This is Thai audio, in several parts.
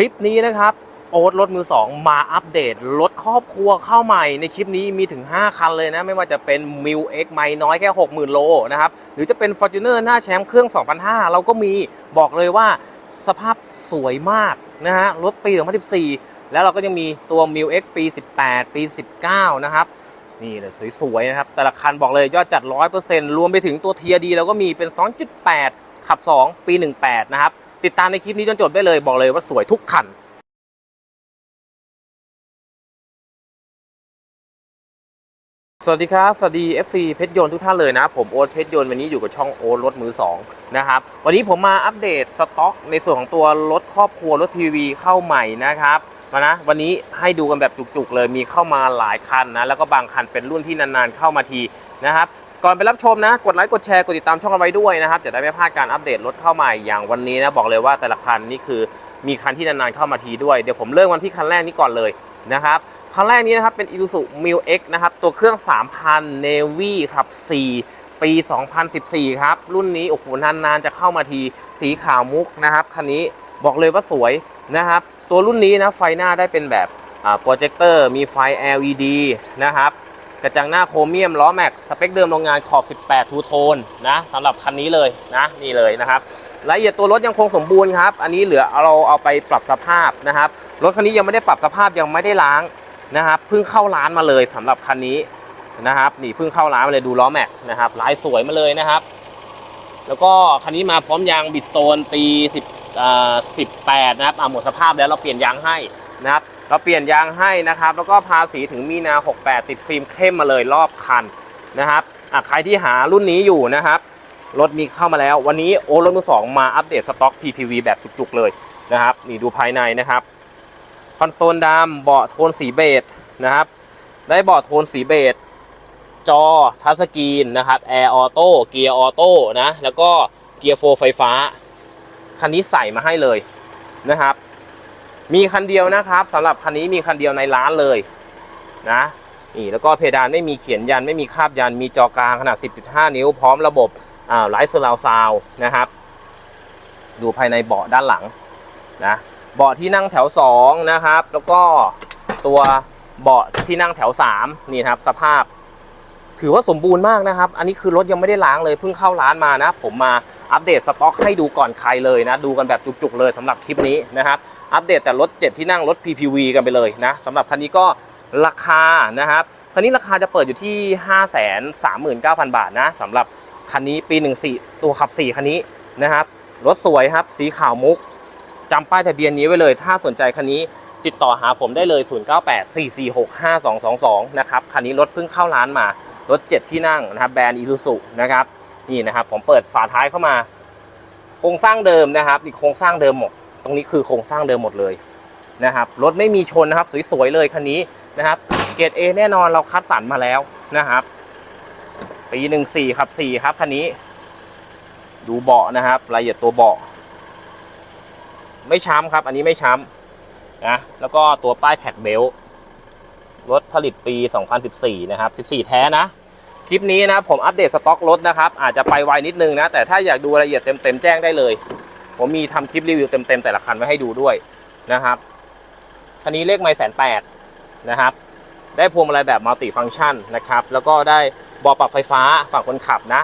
ลิปนี้นะครับโอ๊ตรถมือ 2 มาอัปเดตรถครอบครัวเข้าใหม่ในคลิปนี้มีถึง 5 คันเลยนะ ไม่ว่าจะเป็น m ิว X ไม่น้อยแค่ 60,000 โลนะครับ หรือจะเป็น Fortuner หน้าแชมป์เครื่อง 2,500 เราก็มีบอกเลยว่าสภาพสวยมากนะฮะรถปี 2014 แล้วเราก็ยังมีตัว m ิว X ปี 18 ปี 19 นะครับนี่เลยสวยๆนะครับ แต่ละคันบอกเลยยอดจัด 100%รวมไปถึงตัวเทียดีเราก็มีเป็น 2.8 ขับ 2 ปี 18 นะครับ ติดตามในคลิปนี้จนจบได้เลยบอกเลยว่าสวยทุกคันสวัสดีครับ สวัสดี FC เพชรยนต์ทุกท่านเลยนะ ผมโอ๊ตเพชรยนต์วันนี้อยู่กับช่องโอ๊ตรถมือ2นะครับวันนี้ผมมาอัปเดตสต็อก ในส่วนของตัวรถครอบครัวรถ PV เข้าใหม่นะครับมานะวันนี้ให้ดูกันแบบจุกๆเลยมีเข้ามาหลายคันนะแล้วก็บางคันเป็นรุ่นที่นานๆเข้ามาทีนะครับ ก่อนไปรับชมนะ กดไลค์ กดแชร์ กดติดตามช่องกันไว้ด้วยนะครับ จะได้ไม่พลาดการอัปเดตรถเข้าใหม่อย่างวันนี้นะ บอกเลยว่าแต่ละคันนี่คือมีคันที่นานๆเข้ามาทีด้วย เดี๋ยวผมเริ่มวันที่คันแรกนี้ก่อนเลยนะครับคันแรกนี้นะครับเป็น Isuzu Mil X นะครับ ตัวเครื่อง 3,000 Navy ครับ 4 ปี 2014 ครับ รุ่นนี้ โอ้โห นาน ๆ จะเข้ามาทีสีขาวมุกนะครับ คันนี้บอกเลยว่าสวยนะครับ ตัวรุ่นนี้นะ ไฟหน้าได้เป็นแบบโปรเจคเตอร์มีไฟ LED นะครับ กระจังหน้าโครเมียมล้อแม็กสเปคเดิมโรงงานขอบ 18 ทูโทนนะสำหรับคันนี้เลยนะนี่เลยนะครับรายละเอียดตัวรถยังคงสมบูรณ์ครับ อันนี้เหลือเราเอาไปปรับสภาพนะครับรถคันนี้ยังไม่ได้ปรับสภาพยังไม่ได้ล้างนะครับเพิ่งเข้าร้านมาเลยสำหรับคันนี้นะครับนี่เพิ่งเข้าร้านมาเลยดูล้อแม็กนะครับลายสวยมาเลยนะครับ แล้วก็คันนี้มาพร้อมยางบิดสโตนปี10อ่า18นะครับอ่าหมดสภาพแล้วเราเปลี่ยนยางให้นะครับ เราเปลี่ยนยางให้นะครับ แล้วก็ภาษีถึงมีนา 68 ติดฟิล์มเข้มมาเลยรอบคันนะครับใครที่หารุ่นนี้อยู่นะครับ รถมีเข้ามาแล้ว วันนี้โอรถมือสองมาอัปเดตสต็อก PPV แบบจุกๆเลยนะครับ นี่ดูภายในนะครับ คอนโซลดำเบาะโทนสีเบจนะครับ ได้เบาะโทนสีเบจจอทัชสกรีนนะครับแอร์ออโต้เกียร์ออโต้นะ แล้วก็เกียร์โฟไฟฟ้า คันนี้ใส่มาให้เลยนะครับ มีคันเดียวนะครับสำหรับคันนี้มีคันเดียวในร้านเลยนะนี่แล้วก็เพดานไม่มีเขียนยันไม่มีคาบยัน มีจอกลางขนาด 10.5 นิ้ว พร้อมระบบไลท์สลาวซาวนะครับ ดูภายในเบาะด้านหลังนะเบาะที่นั่งแถว 2 นะครับ แล้วก็ตัวเบาะที่นั่งแถว 3 นี่ครับสภาพ ถือว่าสมบูรณ์มากนะครับ อันนี้คือรถยังไม่ได้ล้างเลยเพิ่งเข้าร้านมานะ ผมมาอัปเดตสต็อกให้ดูก่อนใครเลยนะ ดูกันแบบจุกๆเลยสำหรับคลิปนี้นะครับ อัปเดตแต่รถ 7 ที่นั่งรถ PPV กันไปเลยนะสำหรับคันนี้ก็ราคานะครับ คันนี้ราคาจะเปิดอยู่ที่ 539,000 บาทนะสำหรับคันนี้ปี 14 ตัวขับ 4 คันนี้นะครับ รถสวยครับ สีขาวมุกจำป้ายทะเบียนนี้ไว้เลย ถ้าสนใจคันนี้ติดต่อหาผมได้เลย 0984465222 นะครับ คันนี้รถเพิ่งเข้าร้านมา รถ 7 ที่นั่งนะครับแบรนด์อีซูซุนะครับนี่นะครับผมเปิดฝาท้ายเข้ามา โครงสร้างเดิมนะครับอีกโครงสร้างเดิมหมด ตรงนี้คือโครงสร้างเดิมหมดเลยนะครับรถไม่มีชนนะครับสวยๆเลยคันนี้นะครับเกรด A แน่นอนเราคัดสรรมาแล้วนะครับปีหนึ่งสี่ครับสี่ครับคันนี้ ดูเบาะนะครับรายละเอียดตัวเบาะไม่ช้ำครับ อันนี้ไม่ช้ำนะแล้วก็ตัวป้ายแท็กเบลรถผลิตปี 2014 นะครับ 14 แท้นะ คลิปนี้นะผมอัปเดตสต็อกรถนะครับ อาจจะไปไวนิดนึงนะ แต่ถ้าอยากดูรายละเอียดเต็มๆแจ้งได้เลย ผมมีทำคลิปรีวิวเต็มๆแต่ละคันไว้ให้ดูด้วยนะครับคันนี้เลขไม่แสนแปดนะครับ ได้พวงมาลัยแบบมัลติฟังก์ชันนะครับ แล้วก็ได้เบาะปรับไฟฟ้าฝั่งคนขับนะ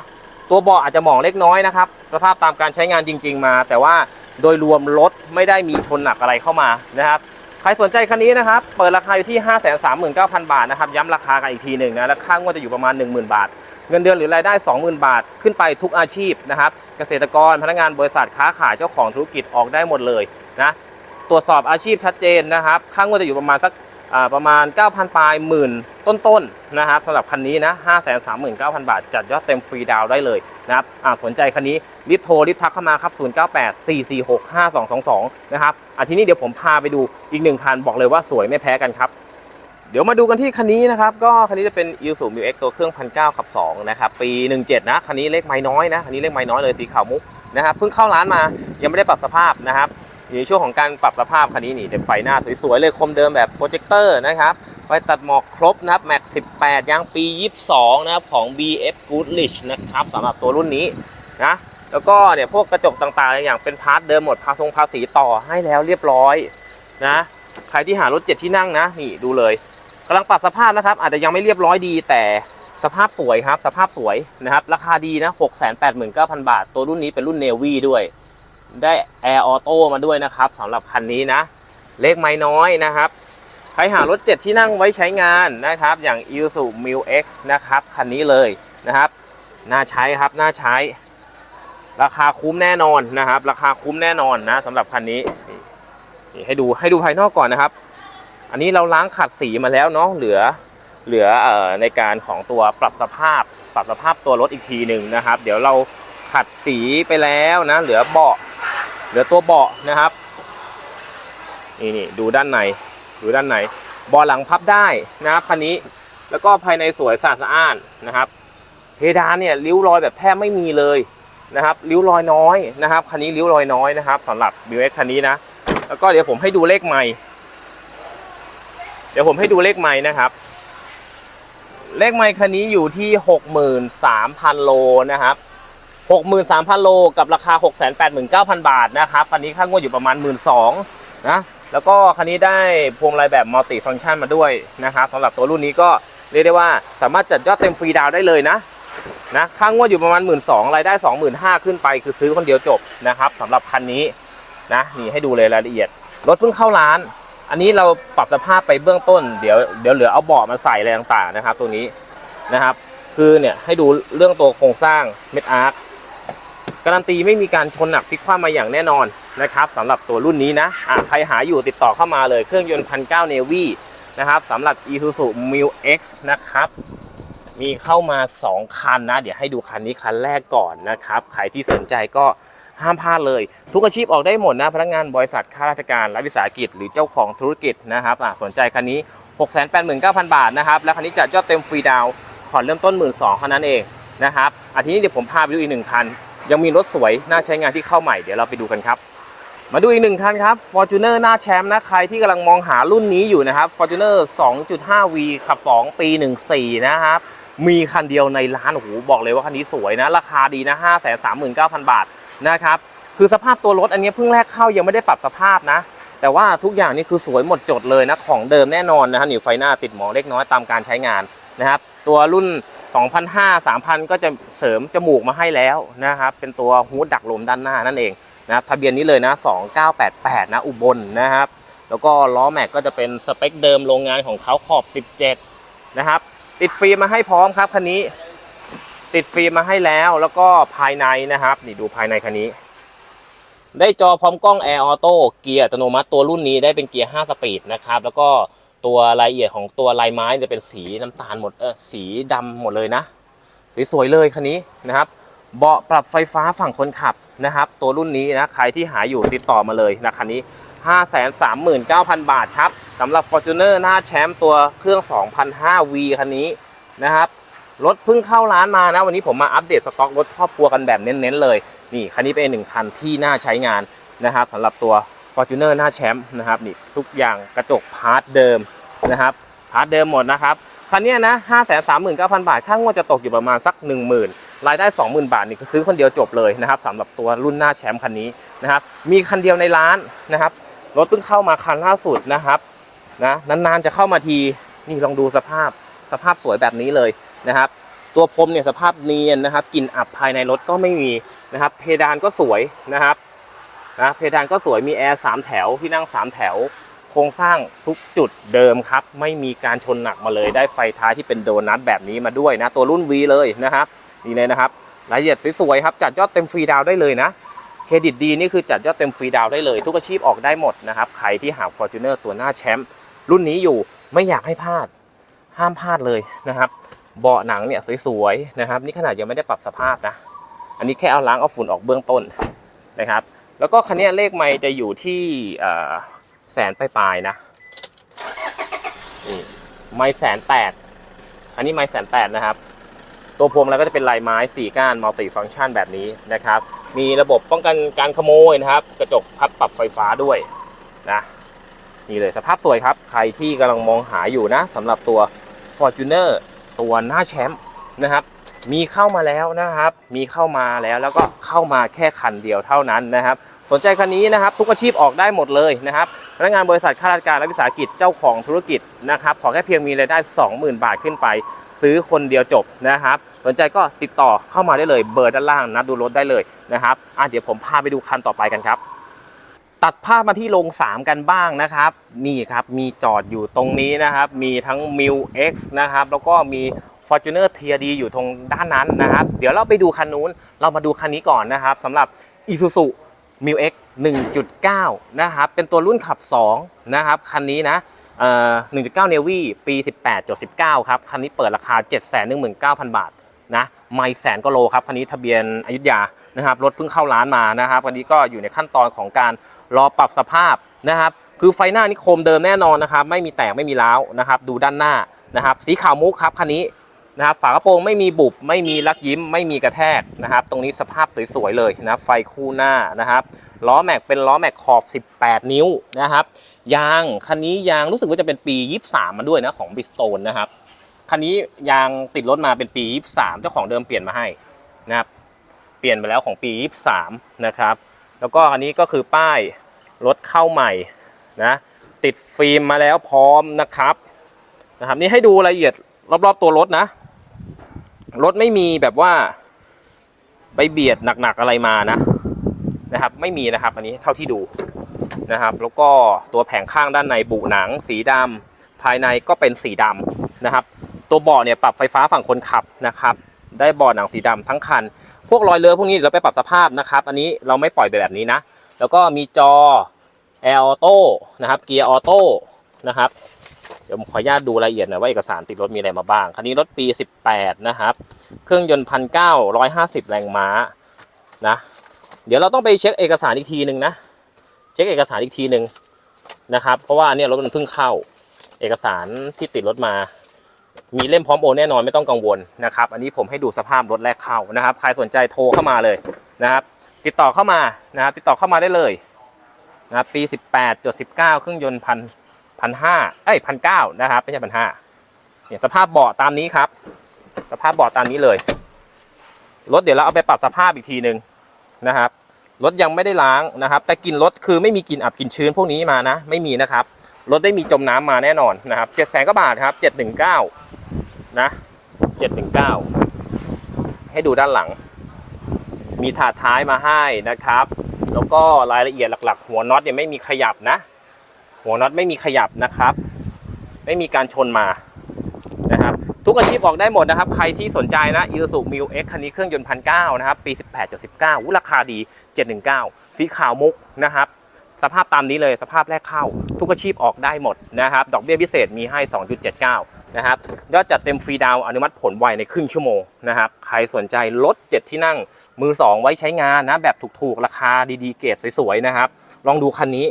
ตัวเบาะอาจจะหมองเล็กน้อยนะครับ สภาพตามการใช้งานจริง ๆ มา แต่ว่าโดยรวมรถไม่ได้มีชนหนักอะไรเข้ามานะครับ ใครสนใจคันนี้นะครับ เปิดราคาอยู่ที่ 539,000 บาทนะครับ ย้ำราคากันอีกทีหนึ่งนะ และค่างวดจะอยู่ประมาณ 10,000 บาท เงินเดือนหรือรายได้ 20,000 บาท ขึ้นไปทุกอาชีพนะครับ เกษตรกร พนักงานบริษัท ค้าขาย เจ้าของธุรกิจออกได้หมดเลยนะ ตรวจสอบอาชีพชัดเจนนะครับ ค่างวดจะอยู่ประมาณสัก ประมาณ 9,000 ปลายหมื่นต้นๆนะครับสำหรับคันนี้นะ 539,000 บาท จัดยอดเต็มฟรีดาวได้เลยนะครับสนใจคันนี้รีบโทรรีบทักเข้ามาครับ 0984465222 นะครับอะทีนี้เดี๋ยวผมพาไปดูอีกหนึ่งคันบอกเลยว่าสวยไม่แพ้กันครับเดี๋ยวมาดูกันที่คันนี้นะครับ ก็คันนี้จะเป็น i s u m u x ตัวเครื่อง1,900ขับ 2 นะครับ ปี 17 นะ คันนี้เลขไม้น้อยนะ คันนี้เลขไม้น้อยเลยสีขาวมุกนะครับ เพิ่งเข้าร้านมา ยังไม่ได้ปรับสภาพนะครับ อยู่ในช่วงของการปรับสภาพคันนี้นี่เต็มไฟหน้าสวยๆเลยคมเดิมแบบโปรเจคเตอร์นะครับไฟตัดหมอกครบนะครับแม็ก18 ยางปี 22 นะครับของ BF Goodrich นะครับสำหรับตัวรุ่นนี้นะแล้วก็เนี่ยพวกกระจกต่างๆ อย่างเป็นพาร์ทเดิมหมดภาษงภาษีต่อให้แล้วเรียบร้อยนะใครที่หารถเจ็ดที่นั่งนะนี่ดูเลยกำลังปรับสภาพนะครับ อาจจะยังไม่เรียบร้อยดีแต่สภาพสวยครับ สภาพสวยนะครับ ราคาดีนะ 6 8 9 0 0 0 บาท ตัวรุ่นนี้เป็นรุ่นเนวี่ด้วย ได้แอร์ออโต้มาด้วยนะครับสำหรับคันนี้นะ เลขไม่น้อยนะครับ ใครหารถ 7 ที่นั่งไว้ใช้งานนะครับ อย่าง i s u m i l X นะครับ คันนี้เลยนะครับ น่าใช้ครับ น่าใช้ ราคาคุ้มแน่นอนนะครับ ราคาคุ้มแน่นอนนะสำหรับคันนี้ให้ดูให้ดูภายนอกก่อนนะครับ อันนี้เราล้างขัดสีมาแล้วเนาะเหลือเหลืออในการของตัวปรับสภาพ ปรับสภาพตัวรถอีกทีหนึ่งนะครับ เดี๋ยวเราขัดสีไปแล้วนะ เหลือเบาะ เหลือตัวเบาะนะครับนี่นี่ดูด้านในดูด้านในเบาะหลังพับได้นะครับคันนี้แล้วก็ภายในสวยสะอาดสะอ้านนะครับ เพดานเนี่ยริ้วรอยแบบแทบไม่มีเลยนะครับริ้วรอยน้อยนะครับคันนี้ริ้วรอยน้อยนะครับสำหรับ b ิวเคันนี้นะ แล้วก็เดี๋ยวผมให้ดูเลขใหม่ เดี๋ยวผมให้ดูเลขใหม่นะครับ เลขใหม่คันนี้อยู่ที่ 63,000 โลนะครับ 63,000 โล กับราคา 689,000 บาทนะครับคันนี้ค่างวดอยู่ประมาณ 1 2ื่นนะแล้วก็คันนี้ได้พวงมาลัยแบบมัลติฟังก์ชันมาด้วยนะครับสำหรับตัวรุ่นนี้ก็เรียกได้ว่าสามารถจัดยอดเต็มฟรีดาวได้เลยนะนะค่างวดอยู่ประมาณ 1 2ื่นรายได้ 25,000 ขึ้นไป คือซื้อคนเดียวจบนะครับสำหรับคันนี้นะนี่ให้ดูเลยรายละเอียด รถเพิ่งเข้าร้าน อันนี้เราปรับสภาพไปเบื้องต้นเดี๋ยวเดี๋ยวเหลือเอาเบาะมาใส่อะไรต่างๆนะครับ ตัวนี้นะครับ คือเนี่ยให้ดูเรื่องตัวโครงสร้างเม็ดอาร์ค การันตีไม่มีการชนหนักพลิกคว่ำมาอย่างแน่นอนนะครับสำหรับตัวรุ่นนี้นะะใครหาอยู่ติดต่อเข้ามาเลยเครื่องยนต์พันเก้าเนวี่นะครับสำหรับ Isuzu m i l X นะครับมีเข้ามา 2 คันนะ เดี๋ยวให้ดูคันนี้คันแรกก่อนนะครับ ใครที่สนใจก็ห้ามพลาดเลย ทุกอาชีพออกได้หมดนะ พนักงานบริษัทข้าราชการรัฐวิสาหกิจ หรือเจ้าของธุรกิจนะครับสนใจคันนี้ 689,000 บาทนะครับ แล้วคันนี้จัดยอดเต็มฟรีดาวผ่อนเริ่มต้น 1 2ื่นเท่านั้นเองนะครับอาทีนี้เดี๋ยวผมพาไปดูอีกหนึ่งคัน ยังมีรถสวยน่าใช้งานที่เข้าใหม่เดี๋ยวเราไปดูกันครับ มาดูอีกหนึ่งคันครับ Fortuner หน้าแชมป์นะใครที่กำลังมองหารุ่นนี้อยู่นะครับ Fortuner 2.5V ขับ 2 ปี 14 นะครับ มีคันเดียวในร้านโอ้โหบอกเลยว่าคันนี้สวยนะ ราคาดีนะ 539,000 บาทนะครับคือสภาพตัวรถอันนี้เพิ่งแรกเข้ายังไม่ได้ปรับสภาพนะ แต่ว่าทุกอย่างนี่คือสวยหมดจดเลยนะของเดิมแน่นอนนะฮะนี่ไฟหน้าติดหมองเล็กน้อยตามการใช้งานนะครับตัวรุ่น 2,500 3,000 ก็จะเสริมจมูกมาให้แล้วนะครับ เป็นตัวฮูดดักลมด้านหน้านั่นเองนะครับทะเบียนนี้เลยนะ 2988 นะ อุบลนะครับ แล้วก็ล้อแม็กก็จะเป็นสเปคเดิมโรงงานของเขาขอบ 17 นะครับ ติดฟิล์มมาให้พร้อมครับคันนี้ ติดฟิล์มมาให้แล้วแล้วก็ภายในนะครับ นี่ดูภายในคันนี้ ได้จอพร้อมกล้อง Air Auto เกียร์อัตโนมัติตัวรุ่นนี้ได้เป็นเกียร์ 5 สปีดนะครับ แล้วก็ ตัวรายละเอียดของตัวลายไม้จะเป็นสีน้ำตาลหมดเออสีดำหมดเลยนะสวยๆเลยคันนี้นะครับ เบาะปรับไฟฟ้าฝั่งคนขับนะครับ ตัวรุ่นนี้นะใครที่หาอยู่ติดต่อมาเลยนะคันนี้ 539,000 บาทครับสำหรับ Fortuner หน้าแชมป์ตัวเครื่อง 2005V คันนี้นะครับรถเพิ่งเข้าร้านมานะ วันนี้ผมมาอัปเดตสต็อกรถครอบครัวกันแบบเน้นๆเลย นี่คันนี้เป็นหนึ่งคันที่น่าใช้งานนะครับสำหรับตัว Fortuner หน้าแชมป์นะครับนี่ทุกอย่างกระจกพาร์ทเดิม นะครับพาร์ทเดิมหมดนะครับคันนี้ยนะ539,000บาท ค่างวดจะตกอยู่ประมาณสัก10,000รายได้20,000บาทนี่ซื้อคนเดียวจบเลยนะครับสำหรับตัวรุ่นหน้าแชมป์คันนี้นะครับ มีคันเดียวในร้านนะครับ รถเพิ่งเข้ามาคันล่าสุดนะครับนะนานๆจะเข้ามาทีนี่ลองดูสภาพสภาพสวยแบบนี้เลยนะครับ ตัวพรมเนี่ยสภาพเนียนนะครับกลิ่นอับภายในรถก็ไม่มีนะครับ เพดานก็สวยนะครับนะเพดานก็สวยมีแอร์สามแถวที่นั่งสามแถว ครงสร้างทุกจุดเดิมครับ ไม่มีการชนหนักมาเลย ได้ไฟท้ายที่เป็นโดนัทแบบนี้มาด้วยนะ ตัวรุ่น V เลยนะครับนี่เลยนะครับรายละเอียดสวยๆครับจัดยอดเต็มฟรีดาวได้เลยนะเครดิตดีนี่คือจัดยอดเต็มฟรีดาวได้เลย ทุกอาชีพออกได้หมดนะครับใครที่หา Fortuner ตัวหน้าแชมป์รุ่นนี้อยู่ไม่อยากให้พลาด ห้ามพลาดเลยนะครับเบาะหนังเนี่ยสวยๆนะครับนี่ขนาดยังไม่ได้ปรับสภาพนะ อันนี้แค่เอาล้างเอาฝุ่นออกเบื้องต้นนะครับ แล้วก็คันนี้เลขไม่จะอยู่ที่อ แสนปลายๆนะนี่ไม่แสนแปดอันนี้ไม่แสนแปดนะครับ ตัวพวงแล้วก็จะเป็นลายไม้สี่ก้านมัลติฟังก์ชันแบบนี้นะครับ มีระบบป้องกันการขโมยนะครับ กระจกพับปรับไฟฟ้าด้วยนะนี่เลยสภาพสวยครับ ใครที่กำลังมองหาอยู่นะสำหรับตัว Fortuner ตัวหน้าแชมป์นะครับ มีเข้ามาแล้วนะครับ มีเข้ามาแล้วแล้วก็เข้ามาแค่คันเดียวเท่านั้นนะครับ สนใจคันนี้นะครับ ทุกอาชีพออกได้หมดเลยนะครับพนักงานบริษัทข้าราชการและวิสาหกิจเจ้าของธุรกิจนะครับขอแค่เพียงมีรายได้ 20,000 บาทขึ้นไป ซื้อคนเดียวจบนะครับ สนใจก็ติดต่อเข้ามาได้เลยเบอร์ด้านล่างนัดดูรถได้เลยนะครับอะเดี๋ยวผมพาไปดูคันต่อไปกันครับ ตัดภาพมาที่โรง3 กันบ้างนะครับ นี่ครับมีจอดอยู่ตรงนี้นะครับ มีทั้ง m i l X นะครับ แล้วก็มี Fortuner TRD อยู่ตรงด้านนั้นนะครับ เดี๋ยวเราไปดูคันนู้น เรามาดูคันนี้ก่อนนะครับสำหรับ Isuzu m i l X 1.9 นะครับ เป็นตัวรุ่นขับ 2 นะครับ คันนี้นะเอ่อ1.9 Navy ปี 18.19 ครับ คันนี้เปิดราคา 719,000 บาท นะไม่แสนก็โลครับคันนี้ทะเบียนอยุธยานะครับรถเพิ่งเข้าร้านมานะครับวันนี้ก็อยู่ในขั้นตอนของการรอปรับสภาพนะครับคือไฟหน้านี่โคมเดิมแน่นอนนะครับไม่มีแตกไม่มีร้าวนะครับดูด้านหน้านะครับสีขาวมุกครับคันนี้นะครับฝากระโปรงไม่มีบุบไม่มีลักยิ้มไม่มีกระแทกนะครับตรงนี้สภาพสวยๆเลยนะไฟคู่หน้านะครับล้อแม็กเป็นล้อแม็กขอบ 18 นิ้วนะครับยางคันนี้ยางรู้สึกว่าจะเป็นปี 23 มาด้วยนะของบิสโตนนะครับ คันนี้ยางติดรถมาเป็นปี 23 เจ้าของเดิมเปลี่ยนมาให้นะครับ เปลี่ยนไปแล้วของปี 23 นะครับ แล้วก็อันนี้ก็คือป้ายรถเข้าใหม่นะ ติดฟิล์มมาแล้วพร้อมนะครับนะครับ นี่ให้ดูรายละเอียดรอบๆตัวรถนะ รถไม่มีแบบว่าไปเบียดหนักๆอะไรมานะนะครับ ไม่มีนะครับอันนี้เท่าที่ดูนะครับ แล้วก็ตัวแผงข้างด้านในบุหนัง สีดำภายในก็เป็นสีดำนะครับ ตัวเบาะเนี่ยปรับไฟฟ้าฝั่งคนขับนะครับได้เบาะหนังสีดำทั้งคัน พวกรอยเลือพวกนี้เราไปปรับสภาพนะครับ อันนี้เราไม่ปล่อยไปแบบนี้นะ แล้วก็มีจอแอร์ออโต้นะครับเกียร์ออโต้นะครับเดี๋ยวผมขออนุญาตดูรายละเอียดหน่อยว่าเอกสารติดรถมีอะไรมาบ้าง คันนี้รถปี 18 นะครับ เครื่องยนต์พันเก้าร้อยห้าสิบแรงม้านะเดี๋ยวเราต้องไปเช็คเอกสารอีกทีหนึ่งนะ เช็คเอกสารอีกทีหนึ่งนะครับ เพราะว่าเนี่ยรถมันเพิ่งเข้า เอกสารที่ติดรถมา มีเล่มพร้อมโอนแน่นอนไม่ต้องกังวลนะครับ อันนี้ผมให้ดูสภาพรถแรกเข้านะครับ ใครสนใจโทรเข้ามาเลยนะครับ ติดต่อเข้ามานะครับ ติดต่อเข้ามาได้เลยนะครับปี 18จด19 เครื่องยนต์พันพันห้าเอ้ยพันเก้านะครับ ไม่ใช่พันห้าเนี่ยสภาพเบาะตามนี้ครับ สภาพเบาะตามนี้เลย รถเดี๋ยวเราเอาไปปรับสภาพอีกทีหนึ่งนะครับ รถยังไม่ได้ล้างนะครับ แต่กลิ่นรถคือไม่มีกลิ่นอับกลิ่นชื้นพวกนี้มานะ ไม่มีนะครับ รถได้มีจมน้ำมาแน่นอนนะครับเจ็ดแสนกว่าบาทครับเจ็ดหนึ่งเก้า นะเจ็ดหนึ่งเก้าให้ดูด้านหลัง มีถาดท้ายมาให้นะครับ แล้วก็รายละเอียดหลักๆ หัวน็อตเนี่ยไม่มีขยับนะ หัวน็อตไม่มีขยับนะครับ ไม่มีการชนมานะครับ ทุกอาชีพออกได้หมดนะครับ ใครที่สนใจนะ i s u z u m i l X คันนี้เครื่องยนต์พันเก้านะครับ ปี 18.19 ราคาดี 719 สีขาวมุกนะครับ สภาพตามนี้เลยสภาพแรกเข้า ทุกอาชีพออกได้หมดนะครับดอกเบี้ยพิเศษมีให้ 2.79 นะครับยอดจัดเต็มฟรีดาวน์อนุมัติผลไวในครึ่งชั่วโมงนะครับใครสนใจรถ7ที่นั่งมือ 2 ไว้ใช้งานนะแบบถูกๆ ราคาดีๆ เกรดสวยๆนะครับ ลองดูคันนี้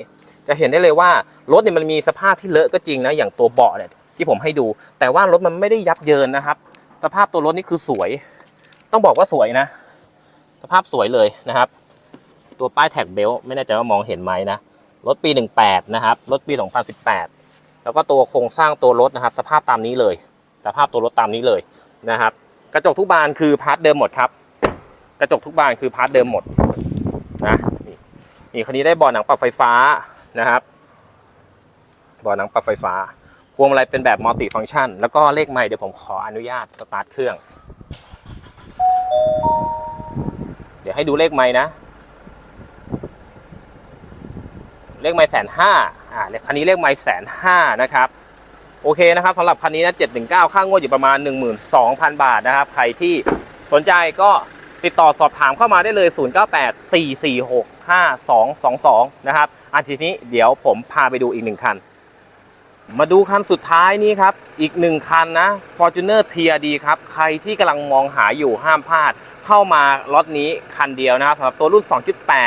จะเห็นได้เลยว่ารถเนี่ยมันมีสภาพที่เลอะก็จริงนะอย่างตัวเบาะเนี่ยที่ผมให้ดู แต่ว่ารถมันไม่ได้ยับเยินนะครับ สภาพตัวรถนี่คือสวย ต้องบอกว่าสวยนะ สภาพสวยเลยนะครับ ตัวป้ายแท็กเบลต์ไม่แน่ใจว่ามองเห็นไหมนะ รถปี 18 นะครับ รถปี 2018 แล้วก็ตัวโครงสร้างตัวรถนะครับ สภาพตามนี้เลย สภาพตัวรถตามนี้เลยนะครับ กระจกทุกบานคือพาร์ทเดิมหมดครับ กระจกทุกบานคือพาร์ทเดิมหมดนะนี่คันนี้ได้เบาะหนังปรับไฟฟ้านะครับเบาะหนังปรับไฟฟ้า พวงมาลัยเป็นแบบมัลติฟังก์ชัน แล้วก็เลขใหม่เดี๋ยวผมขออนุญาตสตาร์ทเครื่อง เดี๋ยวให้ดูเลขใหม่นะ เลขไม้แสนห้าอ่าคันนี้เลขไม้แสนห้านะครับโอเคนะครับสำหรับคันนี้นะ719 ค่างวดอยู่ประมาณ 12,000 บาทนะครับ ใครที่สนใจก็ติดต่อสอบถามเข้ามาได้เลย 0984465222 นะครับอาทีนี้เดี๋ยวผมพาไปดูอีกหนึ่งคัน มาดูคันสุดท้ายนี้ครับ อีกหนึ่งคันนะ Fortuner TRD ครับ ใครที่กำลังมองหาอยู่ห้ามพลาด เข้ามาล็อตนี้คันเดียวนะครับสำหรับตัวรุ่น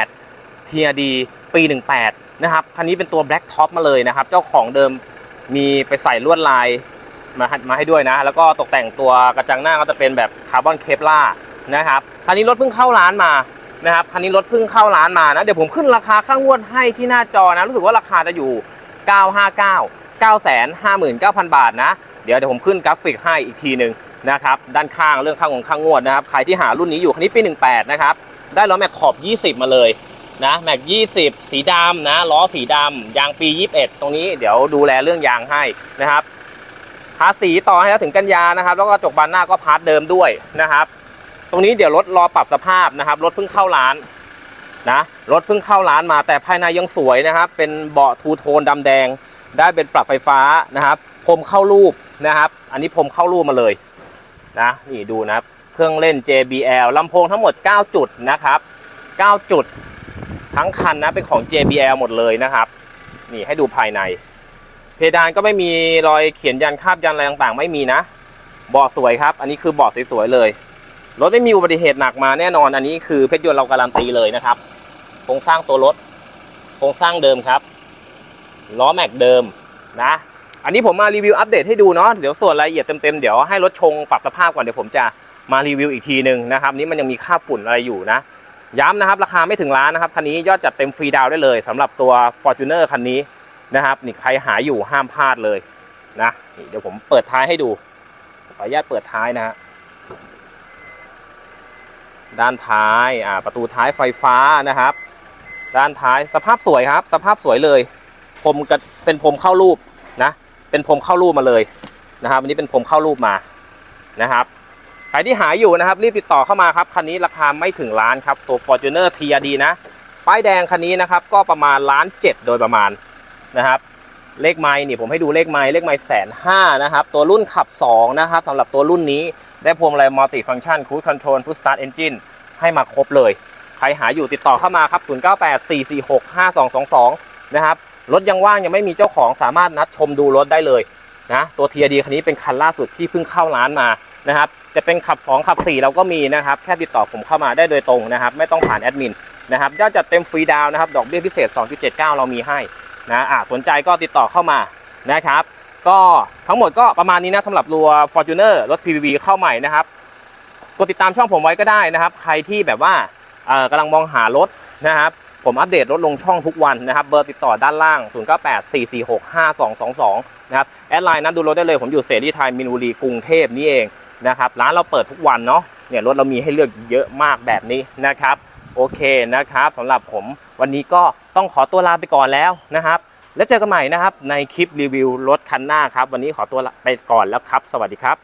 2.8 TRD ปี 18 นะครับคันนี้เป็นตัว Black Top มาเลยนะครับ เจ้าของเดิมมีไปใส่ลวดลายมาให้มาให้ด้วยนะ แล้วก็ตกแต่งตัวกระจังหน้าก็จะเป็นแบบคาร์บอนเคปล่านะครับคันนี้รถเพิ่งเข้าร้านมานะครับคันนี้รถเพิ่งเข้าร้านมานะ เดี๋ยวผมขึ้นราคาข้างงวดให้ที่หน้าจอนะ รู้สึกว่าราคาจะอยู่ 959 959,000 บาทนะ เดี๋ยวเดี๋ยวผมขึ้นกราฟิกให้อีกทีหนึ่งนะครับด้านข้างเรื่องข้างของข้างงวดนะครับใครที่หารุ่นนี้อยู่คันนี้ปี 18 นะครับ ได้ล้อแม็กขอบ 20 มาเลย นะแม็ก20 สีดำนะล้อสีดำยางปี 21 ตรงนี้เดี๋ยวดูแลเรื่องยางให้นะครับทาสีต่อให้ถึงกันยานะครับ แล้วก็จกบานหน้าก็พาร์ทเดิมด้วยนะครับ ตรงนี้เดี๋ยวรถรอปรับสภาพนะครับรถเพิ่งเข้าร้านนะรถเพิ่งเข้าร้านมาแต่ภายในยังสวยนะครับ เป็นเบาะทูโทนดำแดง ได้เป็นปรับไฟฟ้านะครับพรมเข้ารูปนะครับ อันนี้พรมเข้ารูปมาเลยนะนี่ดูนะครับ เครื่องเล่น JBL ลำโพงทั้งหมด 9 จุดนะครับ 9 จุด ทั้งคันนะเป็นของ JBL หมดเลยนะครับ นี่ให้ดูภายใน เพดานก็ไม่มีรอยเขียนยันคาบยันอะไรต่างๆ ไม่มีนะเบาะสวยครับ อันนี้คือเบาะสวยๆเลยรถไม่มีอุบัติเหตุหนักมาแน่นอนอันนี้คือเพชรยนต์เราการันตีเลยนะครับโครงสร้างตัวรถโครงสร้างเดิมครับล้อแม็กเดิมนะอันนี้ผมมารีวิวอัปเดตให้ดูเนาะเดี๋ยวส่วนรายละเอียดเต็มๆเดี๋ยวให้รถชงปรับสภาพก่อนเดี๋ยวผมจะมารีวิวอีกทีหนึ่งนะครับ นี่มันยังมีคราบฝุ่นอะไรอยู่นะ ย้ำนะครับราคาไม่ถึงล้านนะครับคันนี้ยอดจัดเต็มฟรีดาวได้เลยสำหรับตัว Fortuner คันนี้นะครับนี่ใครหาอยู่ห้ามพลาดเลยนะนี่เดี๋ยวผมเปิดท้ายให้ดูขออนุญาตเปิดท้ายนะฮะด้านท้ายอ่าประตูท้ายไฟฟ้านะครับ ด้านท้ายสภาพสวยครับ สภาพสวยเลยพรมกับเป็นพรมเข้ารูปนะเป็นพรมเข้ารูปมาเลยนะครับอันนี้เป็นพรมเข้ารูปมานะครับ รที่หาอยู่นะครับ รีบติดต่อเข้ามาครับคันนี้ราคาไม่ถึงล้านครับตัว Fortuner TRD นะป้ายแดงคันนี้นะครับก็ประมาณล้านเจ็ดโดยประมาณนะครับ เลขไม้นี่ผมให้ดูเลขไม้เลขไม้แสนห้านะครับ ตัวรุ่นขับ 2 นะครับสำหรับตัวรุ่นนี้ได้พวงมาลัยมัลติฟังชันคู e คอนโทรลพุ s สตาร์ทเอนจินให้มาครบเลย ใครหาอยู่ติดต่อเข้ามาครับ 0984465222 นะครับรถยังว่างยังไม่มีเจ้าของสามารถนัดชมดูรถได้เลยนะตัว TRD คันนี้เป็นคันล่าสุดที่เพิ่งเข้าร้านมา นะครับจะเป็นขับ 2 ขับ 4 เราก็มีนะครับแค่ติดต่อผมเข้ามาได้โดยตรงนะครับไม่ต้องผ่านแอดมินนะครับยอดจัดเต็มฟรีดาวนะครับดอกเบี้ยพิเศษ 2.79 เรามีให้นะอะสนใจก็ติดต่อเข้ามานะครับ ก็ทั้งหมดก็ประมาณนี้นะสำหรับรัว Fortuner รถ PPV เข้าใหม่นะครับกดติดตามช่องผมไว้ก็ได้นะครับ ใครที่แบบว่ากำลังมองหารถนะครับผมอัปเดตรถลงช่องทุกวันนะครับเบอร์ติดต่อด้านล่าง 0984465222 นะครับแอดไลน์นั้นดูรถได้เลยผมอยู่เสรีไทยมินบุรีกรุงเทพนี่เอง นะครับ ร้านเราเปิดทุกวันเนาะเนี่ยรถเรามีให้เลือกเยอะมากแบบนี้นะครับ โอเคนะครับสำหรับผมวันนี้ก็ต้องขอตัวลาไปก่อนแล้วนะครับ แล้วเจอกันใหม่นะครับในคลิปรีวิวรถคันหน้าครับ วันนี้ขอตัวไปก่อนแล้วครับ สวัสดีครับ